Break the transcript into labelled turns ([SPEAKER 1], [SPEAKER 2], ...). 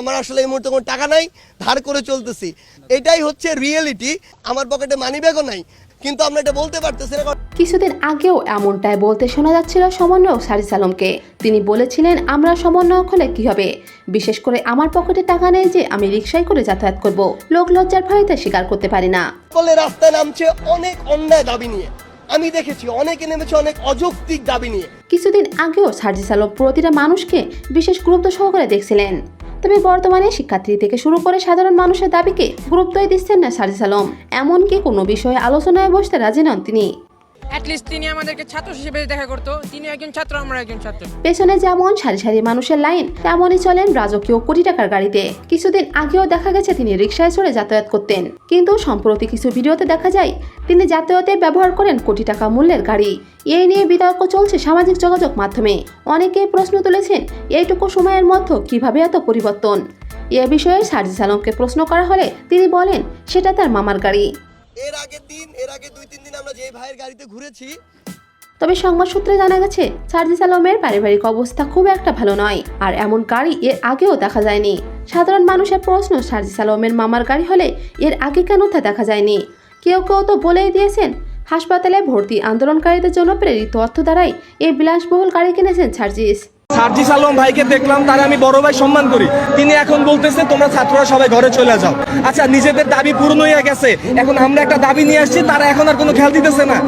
[SPEAKER 1] আমার আসলে এই মুহূর্তে কোনো টাকা নাই ধার করে চলতেছি। এটাই হচ্ছে রিয়েলিটি আমার পকেটে মানি ব্যাগও নাই কিন্তু আমরা এটা বলতে পারতেছি না
[SPEAKER 2] কিছুদিন আগেও এমনটাই বলতে শোনা যাচ্ছিল সমন্বয়ক সারিস আলমকে তিনি বলেছিলেন আমরা সমন্বয়ক হলে কি হবে? বিশেষ করে আমার পকেটে টাকা নেই যে আমি রিক্সায় করে যাতায়াত করব। লোক লজ্জার ভয়তে স্বীকার করতে পারি না।
[SPEAKER 1] সকলে রাস্তায় নামছে অনেক অন্যায় দাবি নিয়ে। আমি দেখেছি অনেকে নেমেছে অনেক অযৌক্তিক দাবি নিয়ে।
[SPEAKER 2] কিছুদিন আগেও সার্জিস আলম প্রতিটা মানুষকে বিশেষ গুরুত্ব সহকারে দেখছিলেন। তবে বর্তমানে শিক্ষার্থী থেকে শুরু করে সাধারণ মানুষের দাবিকে গুরুত্বই দিচ্ছেন না সার্জিস আলম। এমনকি কোনো বিষয়ে আলোচনায় বসতে রাজি নন তিনি।
[SPEAKER 3] অ্যাটলিস্ট তিনি আমাদেরকে ছাত্র হিসেবে দেখা করতো। তিনি একজন ছাত্র আমরা একজন ছাত্র।
[SPEAKER 2] পেছনে যেমন সারি সারি মানুষের লাইন তেমনই চলেন রাজকীয় কোটি টাকার গাড়িতে। কিছুদিন আগেও দেখা গেছে তিনি রিক্সায় চড়ে যাতায়াত করতেন। কিন্তু সম্প্রতি কিছু ভিডিওতে দেখা যায় তিনি যাতায়াতে ব্যবহার করেন কোটি টাকা মূল্যের গাড়ি। এই নিয়ে বিতর্ক চলছে সামাজিক যোগাযোগ মাধ্যমে। অনেকেই প্রশ্ন তুলেছেন এইটুকু সময়ের মধ্যে কীভাবে এত পরিবর্তন? এ বিষয়ে সার্জিস আলমকে প্রশ্ন করা হলে তিনি বলেন সেটা তার মামার গাড়ি।
[SPEAKER 1] এর দিন এর আগে দুই, তিন দিন আমরা যে ভাইয়ের গাড়িতে ঘুরেছি।
[SPEAKER 2] তবে সংবাদ সূত্রে জানা গেছে, সার্জিস আলমের পারিবারিক অবস্থা খুব একটা ভালো নয়। আর এমন গাড়ি এর আগেও দেখা যায়নি। সাধারণ মানুষের প্রশ্ন, সার্জিস আলমের মামার গাড়ি হলে এর আগে কেন তা দেখা যায়নি? কেউ কেউ তো বলেই দিয়েছেন, হাসপাতালে ভর্তি আন্দোলনকারীদের জন্য প্রেরিত অর্থ দ্বারাই এই বিলাসবহুল গাড়ি কিনেছেন সার্জিস।
[SPEAKER 4] সার্জিস আলম ভাইকে দেখলাম, তারা আমি বড় ভাই সম্মান করি। তিনি এখন বলতেছে, তোমরা ছাত্ররা সবাই ঘরে চলে যাও। আচ্ছা নিজেদের দাবি পূর্ণ হয়ে গেছে। এখন আমরা একটা দাবি নিয়ে আসছি, তারা এখন আর কোনো খেয়াল দিতেছে না।